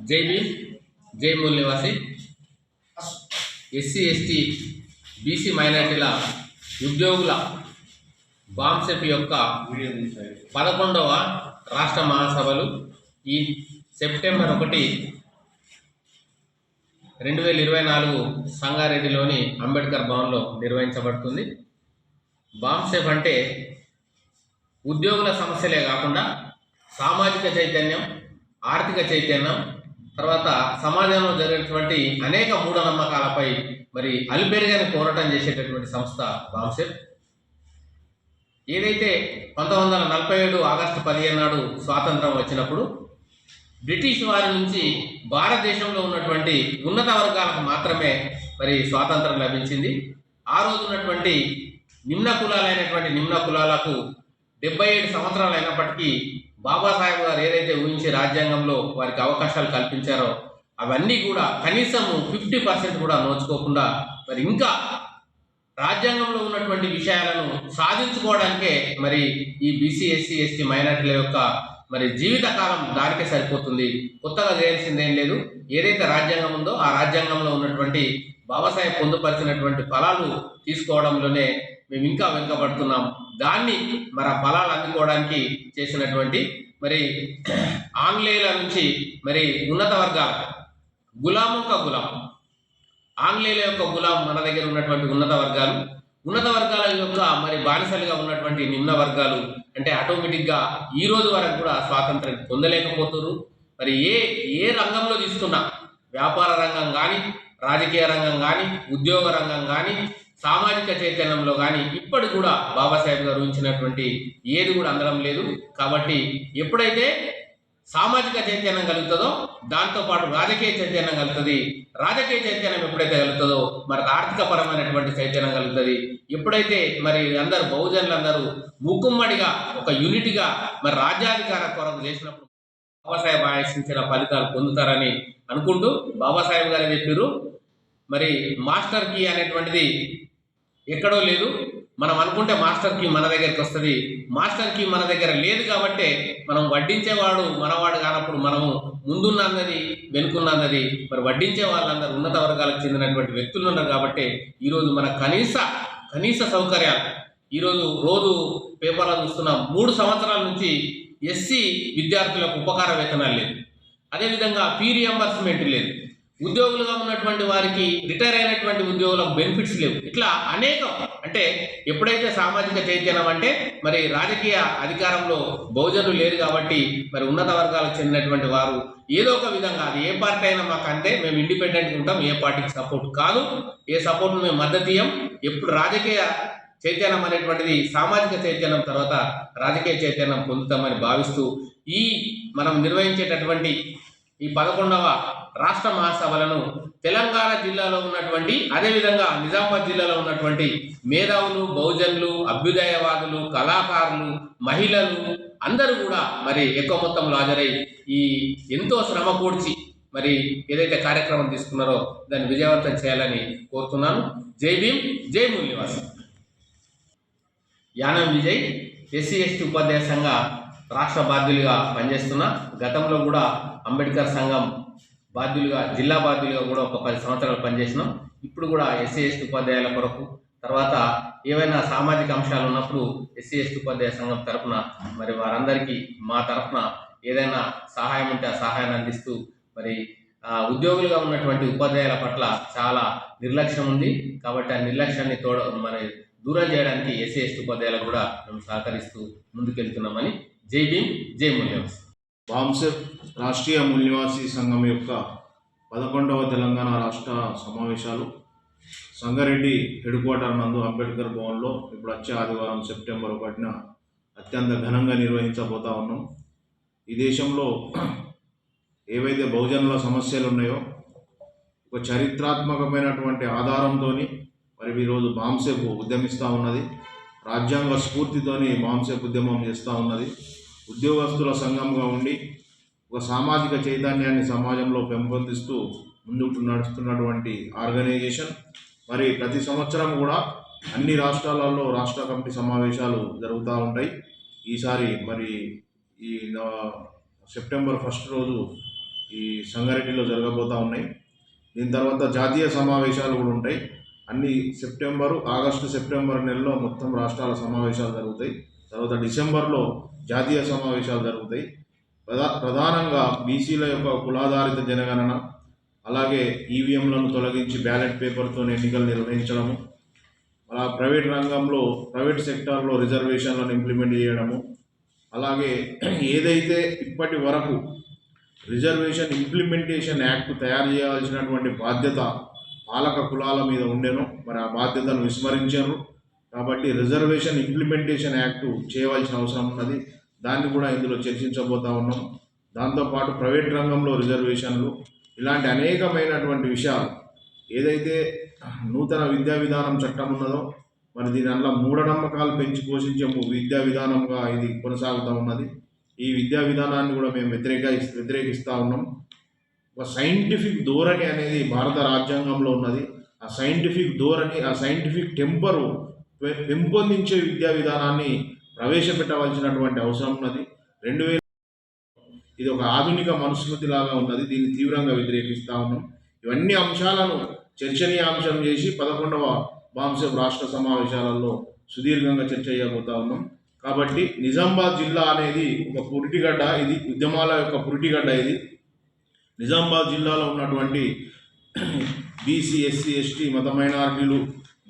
జై భీమ్ జై మూల్ నివాసి ఎస్సీ ఎస్టీ బీసీ మైనార్టీల ఉద్యోగుల బాంసెప్ యొక్క పదకొండవ రాష్ట్ర మహాసభలు ఈ సెప్టెంబర్ ఒకటి రెండు వేల ఇరవై నాలుగు సంగారెడ్డిలోని అంబేద్కర్ భవన్లో నిర్వహించబడుతుంది. బాంసెప్ అంటే ఉద్యోగుల సమస్యలే కాకుండా సామాజిక చైతన్యం ఆర్థిక చైతన్యం తర్వాత సమాజంలో జరిగినటువంటి అనేక మూఢనమ్మకాలపై మరి అలిపెరుగని పోరాటం చేసేటటువంటి సంస్థ బాంసెప్ ఏదైతే పంతొమ్మిది వందల నలభై ఏడు ఆగస్టు పదిహేను నాడు స్వాతంత్రం వచ్చినప్పుడు బ్రిటిష్ వారి నుంచి భారతదేశంలో ఉన్నటువంటి ఉన్నత వర్గాలకు మాత్రమే మరి స్వాతంత్రం లభించింది. ఆ రోజు ఉన్నటువంటి నిమ్న కులాలైనటువంటి నిమ్న కులాలకు డెబ్బై ఏడు సంవత్సరాలు అయినప్పటికీ బాబాసాహెబ్ గారు ఏదైతే ఊహించి రాజ్యాంగంలో వారికి అవకాశాలు కల్పించారో అవన్నీ కూడా కనీసం ఫిఫ్టీ పర్సెంట్ కూడా నోచుకోకుండా మరి ఇంకా రాజ్యాంగంలో ఉన్నటువంటి విషయాలను సాధించుకోవడానికే మరి ఈ బీసీ ఎస్సీ ఎస్టీ మైనార్టీల యొక్క మరి జీవితకాలం దానికే సరిపోతుంది. కొత్తగా చేయాల్సిందేం లేదు. ఏదైతే రాజ్యాంగం ఉందో ఆ రాజ్యాంగంలో ఉన్నటువంటి బాబాసాహెబ్ పొందుపరిచినటువంటి ఫలాలు తీసుకోవడంలోనే మేము ఇంకా వెనుకబడుతున్నాం. దాన్ని మరి ఆ ఫలాలు అందుకోవడానికి చేసినటువంటి మరి ఆంగ్లేయుల నుంచి మరి ఉన్నత వర్గాలు గులాం యొక్క గులాం. ఆంగ్లేయుల యొక్క గులాం మన దగ్గర ఉన్నటువంటి ఉన్నత వర్గాలు. ఉన్నత వర్గాల యొక్క మరి బానిసలుగా ఉన్నటువంటి నిమ్న వర్గాలు అంటే ఆటోమేటిక్గా ఈ రోజు వరకు కూడా స్వాతంత్రం పొందలేకపోతున్నారు మరి ఏ ఏ రంగంలో తీసుకున్నా వ్యాపార రంగం కానీ రాజకీయ రంగం కానీ ఉద్యోగ రంగం కానీ సామాజిక చైతన్యంలో కానీ ఇప్పటి కూడా బాబాసాహెబ్ గారు ఉంచినటువంటి ఏది కూడా అందడం లేదు. కాబట్టి ఎప్పుడైతే సామాజిక చైతన్యం కలుగుతుందో దాంతో పాటు రాజకీయ చైతన్యం కలుగుతుంది. రాజకీయ చైతన్యం ఎప్పుడైతే కలుగుతుందో మరి ఆర్థిక పరమైనటువంటి చైతన్యం కలుగుతుంది. ఎప్పుడైతే మరి అందరు బహుజనులు అందరూ ఒక యూనిట్గా మరి రాజ్యాధికార కొరకు చేసినప్పుడు బాబాసాహెబ్ ఆశించిన ఫలితాలు పొందుతారని అనుకుంటూ బాబాసాహెబ్ గారు చెప్పారు మరి మాస్టర్ కీ అనేటువంటిది ఎక్కడో లేదు. మనం అనుకుంటే మాస్టర్ కీ మన దగ్గరికి వస్తుంది. మాస్టర్ కీ మన దగ్గర లేదు కాబట్టే మనం వడ్డించేవాడు మనవాడు కానప్పుడు మనము ముందున్నది వెనుకున్నది మరి వడ్డించే వాళ్ళందరూ ఉన్నత వర్గాలకు చెందినటువంటి వ్యక్తులు ఉన్నారు కాబట్టి ఈరోజు మన కనీస కనీస సౌకర్యాలు. ఈరోజు రోజు పేపర్లో చూస్తున్నాం మూడు సంవత్సరాల నుంచి ఎస్సీ విద్యార్థులకు ఉపకార వేతనాలు లేదు అదేవిధంగా ఫీ రియంబర్స్మెంట్ లేదు. ఉద్యోగులుగా ఉన్నటువంటి వారికి రిటైర్ అయినటువంటి ఉద్యోగులకు బెనిఫిట్స్ లేవు. ఇట్లా అనేకం. అంటే ఎప్పుడైతే సామాజిక చైతన్యం అంటే మరి రాజకీయ అధికారంలో బహుజనులు లేరు కాబట్టి మరి ఉన్నత వర్గాలకు చెందినటువంటి వారు ఏదో ఒక విధంగా అది ఏ పార్టీ అయినా మాకు అంతే మేము ఇండిపెండెంట్గా ఉంటాం ఏ పార్టీకి సపోర్ట్ కాదు. ఏ సపోర్ట్ను మేము మద్దతు ఇయ్యం ఎప్పుడు రాజకీయ చైతన్యం అనేటువంటిది సామాజిక చైతన్యం తర్వాత రాజకీయ చైతన్యం పొందుతామని భావిస్తూ ఈ మనం నిర్వహించేటటువంటి ఈ పదకొండవ రాష్ట్ర మహాసభలను తెలంగాణ జిల్లాలో ఉన్నటువంటి అదేవిధంగా నిజామాబాద్ జిల్లాలో ఉన్నటువంటి మేధావులు బహుజనులు అభ్యుదయవాదులు కళాకారులు మహిళలు అందరూ కూడా మరి ఎక్కువ మొత్తంలో హాజరై ఈ ఎంతో శ్రమ కూర్చి మరి ఏదైతే కార్యక్రమం తీసుకున్నారో దాన్ని విజయవంతం చేయాలని కోరుతున్నాను. జై భీమ్ జై మూల్యవాసి యానం విజయ్ ఎస్సీ ఎస్టీ ఉపాధ్యాయ సంఘ రాష్ట్ర బాధ్యులుగా పనిచేస్తున్నా గతంలో కూడా అంబేద్కర్ సంఘం బాధ్యులుగా జిల్లా బాధ్యులుగా కూడా ఒక పది సంవత్సరాలు పనిచేసినాం. ఇప్పుడు కూడా ఎస్సీ ఎస్టీ ఉపాధ్యాయుల కొరకు. తర్వాత ఏవైనా సామాజిక అంశాలు ఉన్నప్పుడు ఎస్సీ ఎస్టీ ఉపాధ్యాయ సంఘం తరఫున మరి వారందరికీ మా తరపున ఏదైనా సహాయం ఉంటే ఆ సహాయాన్ని అందిస్తూ మరి ఉద్యోగులుగా ఉన్నటువంటి ఉపాధ్యాయుల పట్ల చాలా నిర్లక్ష్యం ఉంది. కాబట్టి ఆ నిర్లక్ష్యాన్ని తోడ మరి దూరం చేయడానికి ఎస్సీ ఎస్టీ ఉపాధ్యాయులకు కూడా మేము సహకరిస్తూ ముందుకెళ్తున్నామని జై భీమ్ జై మూల్యవాసి బాంసెప్ రాష్ట్రీయ మూల్యవాసి సంఘం యొక్క పదకొండవ తెలంగాణ రాష్ట్ర సమావేశాలు. సంగారెడ్డి హెడ్ క్వార్టర్ నందు అంబేద్కర్ భవన్లో ఇప్పుడు వచ్చే ఆదివారం సెప్టెంబర్ ఒకటిన అత్యంత ఘనంగా నిర్వహించబోతా ఉన్నాం. ఈ దేశంలో ఏవైతే బహుజనుల సమస్యలు ఉన్నాయో ఒక చరిత్రాత్మకమైనటువంటి ఆధారంతో మరి ఈరోజు బాంసెప్ ఉద్యమిస్తూ ఉన్నది. రాజ్యాంగ స్ఫూర్తితోని బాంసెప్ ఉద్యమం చేస్తూ ఉన్నది. ఉద్యోగస్తుల సంఘంగా ఉండి ఒక సామాజిక చైతన్యాన్ని సమాజంలో పెంపొందిస్తూ ముందుకు నడుస్తున్నటువంటి ఆర్గనైజేషన్. మరి ప్రతి సంవత్సరం కూడా అన్ని రాష్ట్రాలలో రాష్ట్ర కమిటీ సమావేశాలు జరుగుతూ ఉంటాయి. ఈసారి మరి ఈ సెప్టెంబర్ ఫస్ట్ రోజు ఈ సంగారెడ్డిలో జరగబోతూ ఉన్నాయి. దీని తర్వాత జాతీయ సమావేశాలు కూడా ఉంటాయి. అన్ని సెప్టెంబరు ఆగస్టు సెప్టెంబర్ నెలలో మొత్తం రాష్ట్రాల సమావేశాలు జరుగుతాయి. తర్వాత డిసెంబర్లో జాతీయ సమావేశాలు జరుగుతాయి. ప్రధా ప్రధానంగా బీసీల యొక్క కులాధారిత జనగణన అలాగే ఈవీఎంలను తొలగించి బ్యాలెట్ పేపర్తో ఎన్నికలు నిర్వహించడము అలా ప్రైవేట్ రంగంలో ప్రైవేట్ సెక్టార్లో రిజర్వేషన్లను ఇంప్లిమెంట్ చేయడము అలాగే ఏదైతే ఇప్పటి వరకు రిజర్వేషన్ ఇంప్లిమెంటేషన్ యాక్ట్ తయారు చేయాల్సినటువంటి బాధ్యత పాలక కులాల మీద ఉండేను. మరి ఆ బాధ్యతను విస్మరించారు. కాబట్టి రిజర్వేషన్ ఇంప్లిమెంటేషన్ యాక్ట్ చేయవలసిన అవసరం ఉన్నది. దాన్ని కూడా ఇందులో చర్చించబోతా ఉన్నాం. దాంతోపాటు ప్రైవేట్ రంగంలో రిజర్వేషన్లు ఇలాంటి అనేకమైనటువంటి విషయాలు ఏదైతే నూతన విద్యా విధానం చట్టం ఉన్నదో మరి దీని అందులో మూఢనమ్మకాలు పెంచి పోషించే విద్యా విధానంగా ఇది కొనసాగుతూ ఉన్నది. ఈ విద్యా విధానాన్ని కూడా మేము వ్యతిరేక వ్యతిరేకిస్తూ ఉన్నాం. ఒక సైంటిఫిక్ ధోరణి అనేది భారత రాజ్యాంగంలో ఉన్నది. ఆ సైంటిఫిక్ ధోరణి ఆ సైంటిఫిక్ టెంపరు పె- పెంపొందించే విద్యా విధానాన్ని ప్రవేశపెట్టవలసినటువంటి అవసరం ఉన్నది. రెండు వేల ఇది ఒక ఆధునిక మనుస్మృతి లాగా ఉన్నది. దీన్ని తీవ్రంగా వ్యతిరేకిస్తా ఉన్నాం. ఇవన్నీ అంశాలను చర్చనీయాంశం చేసి పదకొండవ బాంసెప్ రాష్ట్ర సమావేశాలలో సుదీర్ఘంగా చర్చ చేయబోతా ఉన్నాం. కాబట్టి నిజామాబాద్ జిల్లా అనేది ఒక పురిటిగడ్డ. ఇది ఉద్యమాల యొక్క పురిటిగడ్డ ఇది. నిజామాబాద్ జిల్లాలో ఉన్నటువంటి బీసీ ఎస్సీ ఎస్టీ మత మైనారిటీలు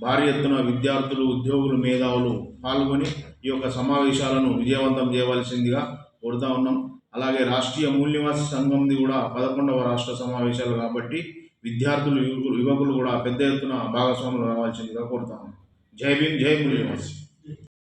భారీ ఎత్తున విద్యార్థులు ఉద్యోగులు మేధావులు పాల్గొని ఈ యొక్క సమావేశాలను విజయవంతం చేయవలసిందిగా కోరుతా ఉన్నాం. అలాగే రాష్ట్రీయ మూల్యవాసి సంఘంది కూడా పదకొండవ రాష్ట్ర సమావేశాలు కాబట్టి విద్యార్థులు యువకులు యువకులు కూడా పెద్ద ఎత్తున భాగస్వాములు రావాల్సిందిగా కోరుతా ఉన్నాం. జై భీమ్ జై మూల్యవాసి.